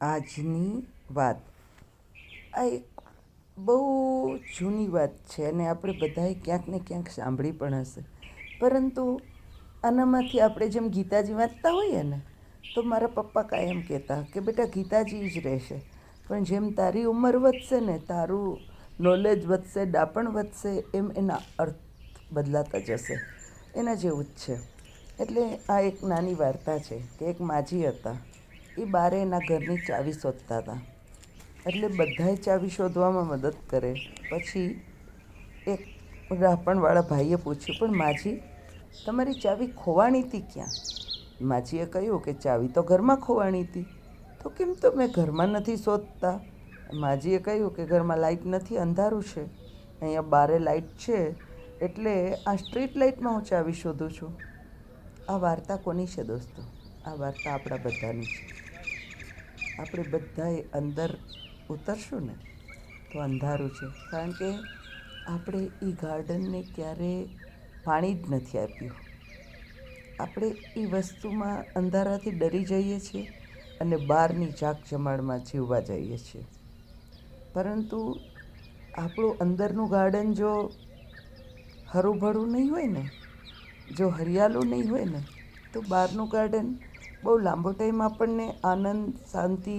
આજની વાત. આ એક બહુ જૂની વાત છે અને આપણે બધાએ ક્યાંક ને ક્યાંક સાંભળી પણ હશે. પરંતુ આનામાંથી આપણે જેમ ગીતાજી વાંચતા હોઈએ ને, તો મારા પપ્પા કાયમ કહેતા કે, બેટા, ગીતાજી જ રહેશે. પણ જેમ તારી ઉંમર વધશે ને, તારું નોલેજ વધશે, ડાપણ વધશે, એમ એના અર્થ બદલાતા જશે. એના જેવું જ છે. એટલે આ એક નાની વાર્તા છે કે એક માજી હતા. એ બારે એના ઘરની ચાવી શોધતા હતા એટલે બધાએ ચાવી શોધવામાં મદદ કરે. પછી એક રાપણવાળા ભાઈએ પૂછ્યું, પણ માજી, તમારી ચાવી ખોવાણી હતી ક્યાં? માજીએ કહ્યું કે, ચાવી તો ઘરમાં ખોવાણી હતી. તો કેમ તમે ઘરમાં નથી શોધતા? માજીએ કહ્યું કે, ઘરમાં લાઇટ નથી, અંધારું છે. અહીંયા બારે લાઇટ છે, એટલે આ સ્ટ્રીટ લાઇટમાં હું ચાવી શોધું છું. આ વાર્તા કોની છે દોસ્તો? આ વાર્તા આપણા બધાની છે. આપણે બધાએ અંદર ઉતરશું ને, તો અંધારું છે. કારણ કે આપણે એ ગાર્ડનને ક્યારે પાણી જ નથી આપ્યું. આપણે એ વસ્તુમાં અંધારાથી ડરી જઈએ છીએ અને બહારની જાક જમાડમાં જીવવા જઈએ છીએ. પરંતુ આપણું અંદરનું ગાર્ડન જો હરુભરું નહીં હોય ને, જો હરિયાળું નહીં હોય ને, તો બહારનું ગાર્ડન બહુ લાંબો ટાઈમ આપણને આનંદ, શાંતિ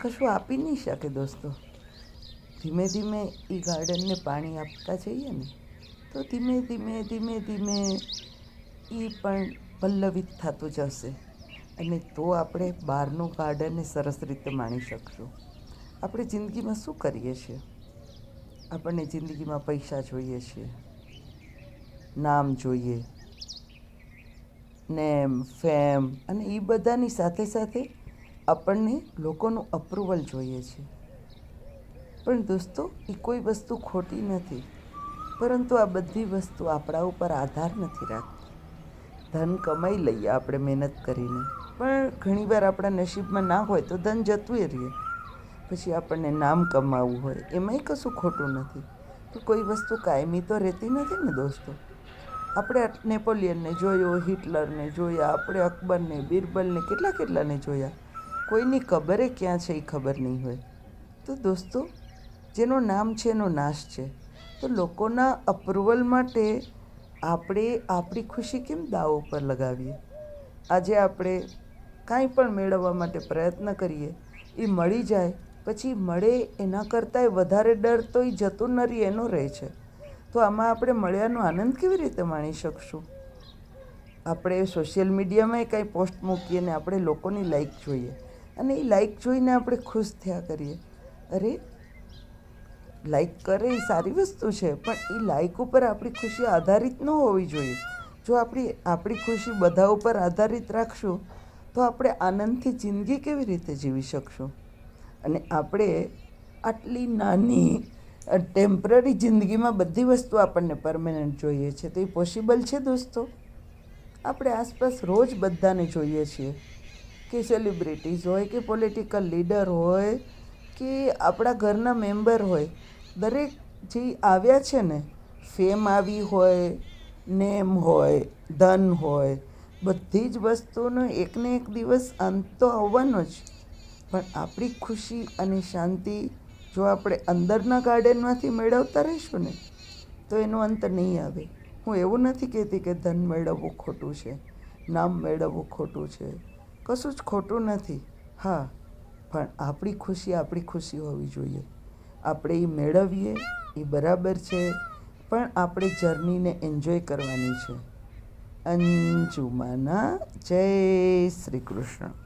કશું આપી નહીં શકે દોસ્તો. ધીમે ધીમે એ ગાર્ડનને પાણી આપતા જઈએ ને, તો ધીમે ધીમે ધીમે ધીમે એ પણ પલ્લવિત થતું જશે. અને તો આપણે બહારનું ગાર્ડનને સરસ રીતે માણી શકશું. આપણે જિંદગીમાં શું કરીએ છીએ? આપણને જિંદગીમાં પૈસા જોઈએ છીએ, નામ જોઈએ નેમ ફેમ અને એ બધાની સાથે સાથે આપણને લોકોનું અપ્રુવલ જોઈએ છે. પણ દોસ્તો એ કોઈ વસ્તુ ખોટી નથી. પરંતુ આ બધી વસ્તુ આપણા ઉપર આધાર નથી રાખતી. ધન કમાઈ લઈએ આપણે મહેનત કરીને. પણ ઘણીવાર આપણા નસીબમાં ના હોય તો ધન જતું રહીએ પછી આપણને નામ કમાવવું હોય, એમાંય કશું ખોટું નથી. તો કોઈ વસ્તુ કાયમી તો રહેતી નથી ને દોસ્તો? આપણે નેપોલિયનને જોયો, હિટલરને જોયા, આપણે અકબરને, બિરબલને, કેટલા કેટલાને જોયા. કોઈની કબરે ક્યાં છે એ ખબર નહીં હોય. તો દોસ્તો, જેનું નામ છે એનો નાશ છે. તો લોકોના અપ્રુવલ માટે આપણે આપણી ખુશી કેમ દાવો પર લગાવીએ? આજે આપણે કાંઈ પણ મેળવવા માટે પ્રયત્ન કરીએ, એ મળી જાય, પછી મળે એના કરતાંય વધારે ડર તો એ જતું ન રહે એનો રહે છે. તો આમાં આપણે મળ્યાનો આનંદ કેવી રીતે માણી શકશું? આપણે સોશિયલ મીડિયામાં કંઈ પોસ્ટ મૂકીએ ને આપણે લોકોની લાઈક જોઈએ. અને એ લાઈક જોઈને આપણે ખુશ થયા કરીએ. અરે લાઈક કરે એ સારી વસ્તુ છે, પણ એ લાઈક ઉપર આપણી ખુશી આધારિત ન હોવી જોઈએ. જો આપણી આપણી ખુશી બધા ઉપર આધારિત રાખશું, તો આપણે આનંદથી જિંદગી કેવી રીતે જીવી શકશું? અને આપણે આટલી નાની ટેમ્પરરી જિંદગીમાં બધી વસ્તુ આપણને પરમેનન્ટ જોઈએ છે. તો એ પોસિબલ છે દોસ્તો? આપણે આસપાસ રોજ બધાને જોઈએ છીએ કે સેલિબ્રિટીઝ હોય, કે પોલિટિકલ લીડર હોય, કે આપણા ઘરના મેમ્બર હોય. દરેક જે આવ્યા છે ને ફેમ આવી હોય નેમ હોય, ધન હોય, બધી જ વસ્તુનો એકને એક દિવસ અંત તો આવવાનો જ. પણ આપણી ખુશી અને શાંતિ જો આપણે અંદરના ગાર્ડનમાંથી મેળવતા રહીશું ને, તો એનો અંત નહીં આવે. હું એવું નથી કહેતી કે ધન મેળવવું ખોટું છે, નામ મેળવવું ખોટું છે. કશું જ ખોટું નથી. હા, પણ આપણી ખુશી આપણી ખુશી હોવી જોઈએ. આપણે એ મેળવીએ એ બરાબર છે, પણ આપણે જર્નીને એન્જોય કરવાની છે. અંજુમાના જય શ્રી કૃષ્ણ.